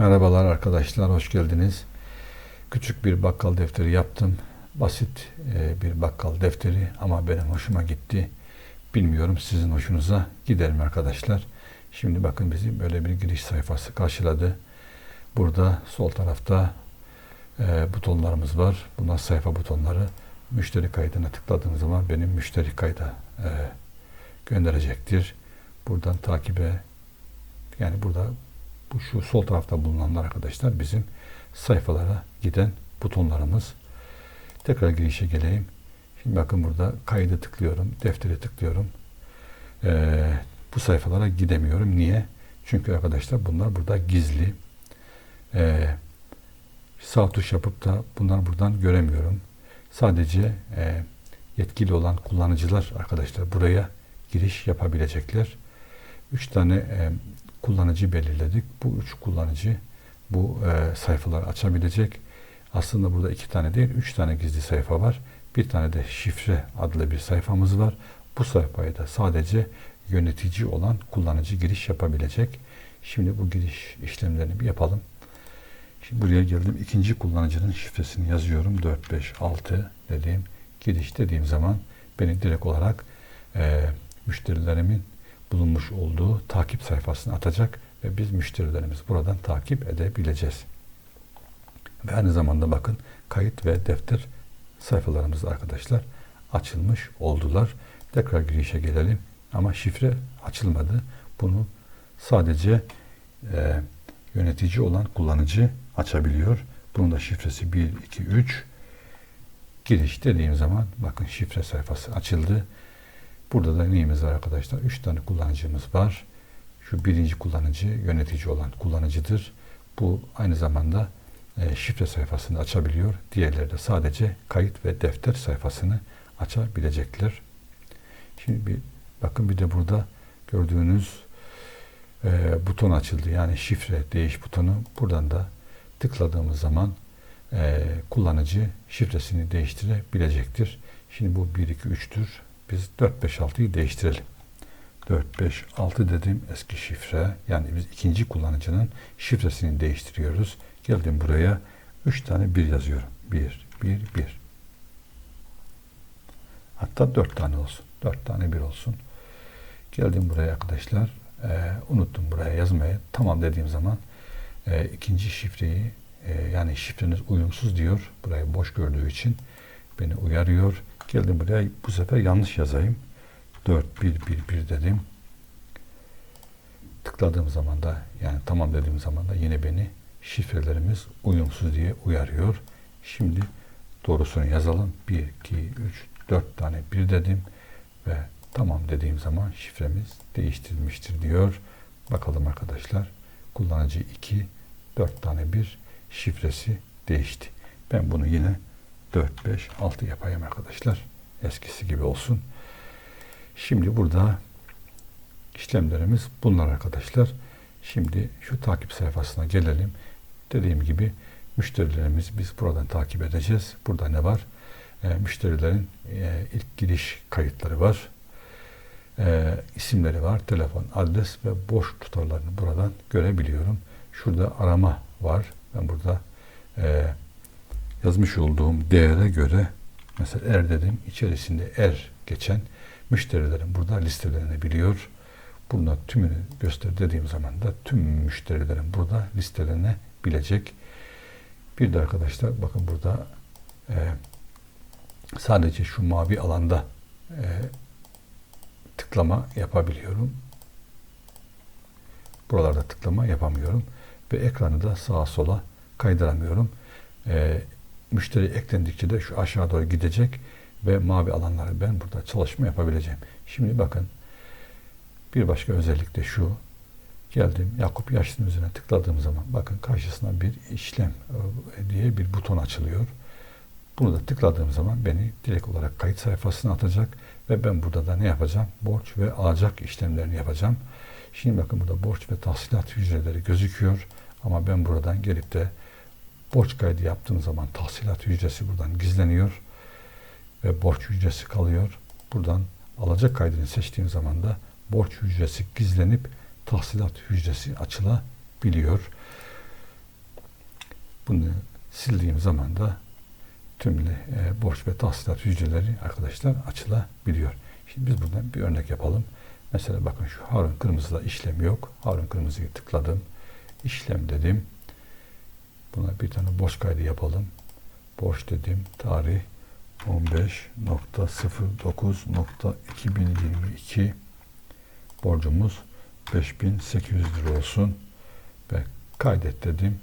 Merhabalar arkadaşlar, hoş geldiniz. Küçük bir bakkal defteri yaptım. Basit e, bir bakkal defteri ama benim hoşuma gitti. Bilmiyorum sizin hoşunuza gider mi arkadaşlar. Şimdi bakın bizi böyle bir giriş sayfası karşıladı. Burada sol tarafta e, butonlarımız var. Bunlar sayfa butonları. Müşteri kaydına tıkladığım zaman benim müşteri kayda e, gönderecektir. Buradan takibe yani burada bu şu sol tarafta bulunanlar arkadaşlar bizim sayfalara giden butonlarımız. Tekrar girişe geleyim. Şimdi bakın burada kaydı tıklıyorum, deftere tıklıyorum. Ee, bu sayfalara gidemiyorum. Niye? Çünkü arkadaşlar bunlar burada gizli. Ee, sağ tuş yapıp da bunları buradan göremiyorum. Sadece e, yetkili olan kullanıcılar arkadaşlar buraya giriş yapabilecekler. Üç tane e, kullanıcı belirledik. Bu üç kullanıcı bu e, sayfaları açabilecek. Aslında burada iki tane değil, üç tane gizli sayfa var. Bir tane de şifre adlı bir sayfamız var. Bu sayfaya da sadece yönetici olan kullanıcı giriş yapabilecek. Şimdi bu giriş işlemlerini bir yapalım. Şimdi buraya geldim. İkinci kullanıcının şifresini yazıyorum. 456 dediğim giriş dediğim zaman beni direkt olarak e, müşterilerimin bulunmuş olduğu takip sayfasına atacak ve biz müşterilerimizi buradan takip edebileceğiz. Ve aynı zamanda bakın kayıt ve defter sayfalarımız arkadaşlar açılmış oldular. Tekrar girişe gelelim ama şifre açılmadı. Bunu sadece e, yönetici olan kullanıcı açabiliyor. Bunun da şifresi 1, 2, 3. Giriş dediğim zaman bakın şifre sayfası açıldı. Burada da neyimiz var arkadaşlar? Üç tane kullanıcımız var. Şu birinci kullanıcı yönetici olan kullanıcıdır. Bu aynı zamanda e, şifre sayfasını açabiliyor. Diğerleri de sadece kayıt ve defter sayfasını açabilecekler. Şimdi bir bakın bir de burada gördüğünüz e, buton açıldı. Yani şifre değiş butonu. Buradan da tıkladığımız zaman e, kullanıcı şifresini değiştirebilecektir. Şimdi bu 1, 2, 3'tür. Biz 4, 5, 6'yı değiştirelim. 4, 5, 6 dedim eski şifre. Yani biz ikinci kullanıcının şifresini değiştiriyoruz. Geldim buraya 3 tane 1 yazıyorum. 1, 1, 1. Hatta 4 tane olsun. 4 tane 1 olsun. Geldim buraya arkadaşlar. Ee, unuttum buraya yazmayı. Tamam dediğim zaman e, ikinci şifreyi e, yani şifreniz uyumsuz diyor. Burayı boş gördüğü için beni uyarıyor. Geldim buraya bu sefer yanlış yazayım. 4 1 1 1 dedim. Tıkladığım zaman da yani tamam dediğim zaman da yine beni şifrelerimiz uyumsuz diye uyarıyor. Şimdi doğrusunu yazalım. 1 2 3 4 tane 1 dedim ve tamam dediğim zaman şifremiz değiştirilmiştir diyor. Bakalım arkadaşlar. Kullanıcı 2 4 tane 1 şifresi değişti. Ben bunu yine 4, 5, 6 yapayım arkadaşlar. Eskisi gibi olsun. Şimdi burada işlemlerimiz bunlar arkadaşlar. Şimdi şu takip sayfasına gelelim. Dediğim gibi müşterilerimiz biz buradan takip edeceğiz. Burada ne var? E, müşterilerin e, ilk giriş kayıtları var. E, isimleri var. Telefon, adres ve boş tutarlarını buradan görebiliyorum. Şurada arama var. Ben burada e, yazmış olduğum değere göre mesela er dedim içerisinde er geçen müşterilerin burada listelenebiliyor. Bunlar tümünü göster dediğim zaman da tüm müşterilerin burada listelenebilecek. Bir de arkadaşlar bakın burada e, sadece şu mavi alanda e, tıklama yapabiliyorum. Buralarda tıklama yapamıyorum ve ekranı da sağa sola kaydıramıyorum. E, müşteri eklendikçe de şu aşağı doğru gidecek ve mavi alanları ben burada çalışma yapabileceğim. Şimdi bakın bir başka özellik de şu. Geldim Yakup Yaşlı'nın üzerine tıkladığım zaman bakın karşısına bir işlem e, diye bir buton açılıyor. Bunu da tıkladığım zaman beni direkt olarak kayıt sayfasına atacak ve ben burada da ne yapacağım? Borç ve alacak işlemlerini yapacağım. Şimdi bakın burada borç ve tahsilat hücreleri gözüküyor. Ama ben buradan gelip de borç kaydı yaptığım zaman tahsilat hücresi buradan gizleniyor ve borç hücresi kalıyor. Buradan alacak kaydını seçtiğim zaman da borç hücresi gizlenip tahsilat hücresi açılabiliyor. Bunu sildiğim zaman da tüm e, borç ve tahsilat hücreleri arkadaşlar açılabiliyor. Şimdi biz buradan bir örnek yapalım. Mesela bakın şu Harun Kırmızı'da işlem yok. Harun Kırmızı'yı tıkladım. İşlem dedim. Buna bir tane borç kaydı yapalım. Borç dedim. Tarih 15.09.2022 borcumuz 5800 lira olsun ve kaydet dedim.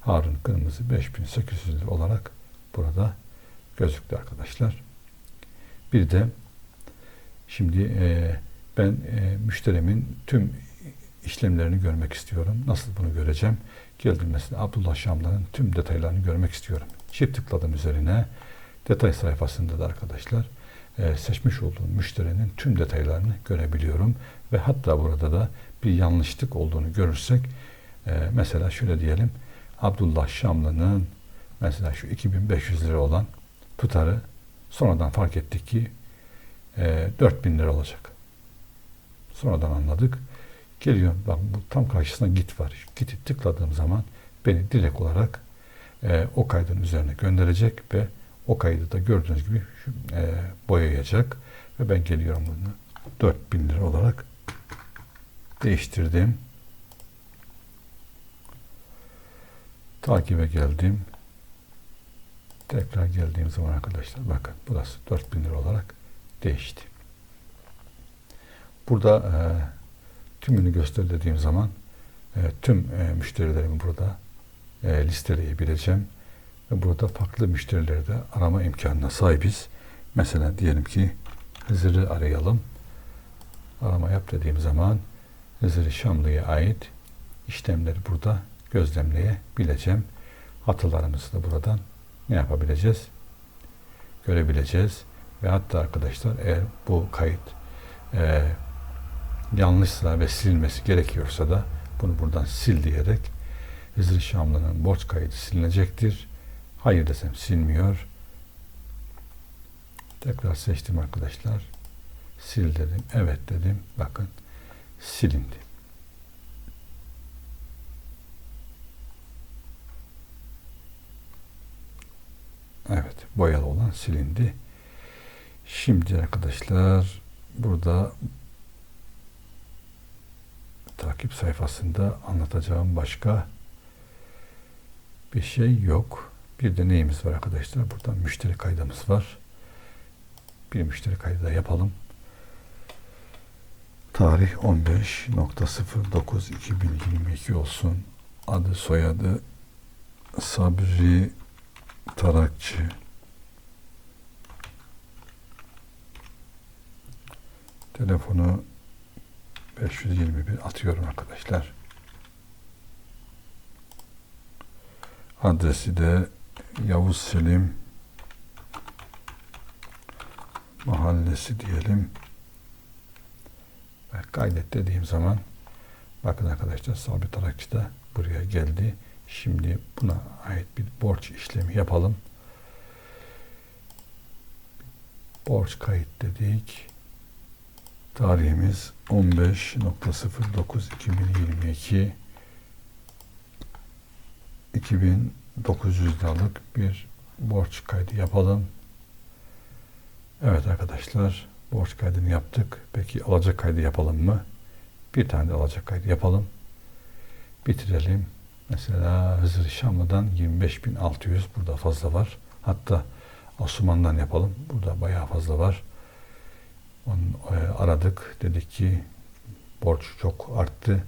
Harun Kırmızı 5800 lira olarak burada gözüktü arkadaşlar. Bir de şimdi e, ben e, müşterimin tüm işlemlerini görmek istiyorum. Nasıl bunu göreceğim? Geldim mesela Abdullah Şamlı'nın tüm detaylarını görmek istiyorum. Çift tıkladım üzerine. Detay sayfasında da arkadaşlar e, seçmiş olduğum müşterinin tüm detaylarını görebiliyorum. Ve hatta burada da bir yanlışlık olduğunu görürsek e, mesela şöyle diyelim Abdullah Şamlı'nın mesela şu 2500 lira olan tutarı sonradan fark ettik ki e, 4000 lira olacak. Sonradan anladık. Geliyorum bak bu tam karşısında git var. Git'i tıkladığım zaman beni direkt olarak e, o kaydın üzerine gönderecek ve o kaydı da gördüğünüz gibi e, boyayacak ve ben geliyorum bunu 4000 lira olarak değiştirdim. Takibe geldim. Tekrar geldiğim zaman arkadaşlar bakın burası 4000 lira olarak değişti. Burada e, tümünü göster dediğim zaman e, tüm e, müşterilerimi burada e, listeleyebileceğim ve burada farklı müşterileri de arama imkanına sahibiz. Mesela diyelim ki Hızır'ı arayalım. Arama yap dediğim zaman Hızır-ı Şamlı'ya ait işlemleri burada gözlemleyebileceğim. Hatalarımızı da buradan ne yapabileceğiz? Görebileceğiz. Ve hatta arkadaşlar eğer bu kayıt e, yanlışsa ve silinmesi gerekiyorsa da bunu buradan sil diyerek Hızır Şamlı'nın borç kaydı silinecektir. Hayır desem silmiyor. Tekrar seçtim arkadaşlar. Sil dedim. Evet dedim. Bakın silindi. Evet, boyalı olan silindi. Şimdi arkadaşlar burada takip sayfasında anlatacağım başka bir şey yok. Bir de neyimiz var arkadaşlar? Burada müşteri kaydımız var. Bir müşteri kaydı da yapalım. Tarih 15.09.2022 olsun. Adı soyadı Sabri Tarakçı. Telefonu 521 atıyorum arkadaşlar. Adresi de Yavuz Selim Mahallesi diyelim. Ve kaydet dediğim zaman bakın arkadaşlar sabit tarakçı da buraya geldi. Şimdi buna ait bir borç işlemi yapalım. Borç kayıt dedik. Tarihimiz 15.09.2022 2900 liralık bir borç kaydı yapalım. Evet arkadaşlar borç kaydını yaptık. Peki alacak kaydı yapalım mı? Bir tane de alacak kaydı yapalım. Bitirelim. Mesela Hızır Şamlı'dan 25.600 burada fazla var. Hatta Asuman'dan yapalım. Burada bayağı fazla var. Onu e, aradık. Dedik ki borç çok arttı.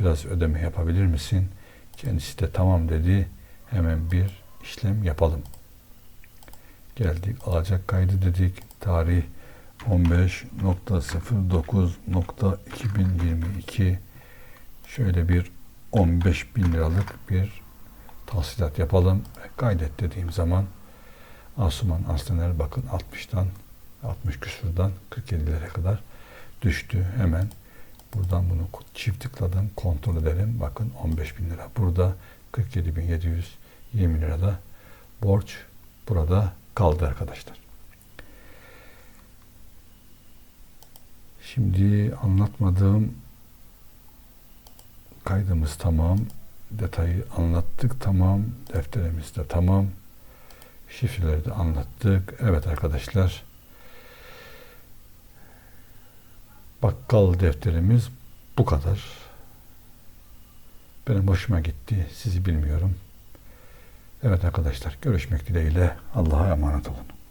Biraz ödeme yapabilir misin? Kendisi de tamam dedi. Hemen bir işlem yapalım. Geldik alacak kaydı dedik. Tarih 15.09.2022 şöyle bir 15 bin liralık bir tahsilat yapalım. Kaydet dediğim zaman Asuman Aslener bakın 60'tan 60 küsurdan 47'lere kadar düştü. Hemen buradan bunu çift tıkladım. Kontrol edelim. Bakın 15 bin lira. Burada 47.720 lirada borç burada kaldı arkadaşlar. Şimdi anlatmadığım kaydımız tamam. detayı anlattık. Tamam. Defterimiz de tamam. Şifreleri de anlattık. Evet arkadaşlar. Bakkal defterimiz bu kadar. Benim hoşuma gitti. Sizi bilmiyorum. Evet arkadaşlar görüşmek dileğiyle. Allah'a emanet olun.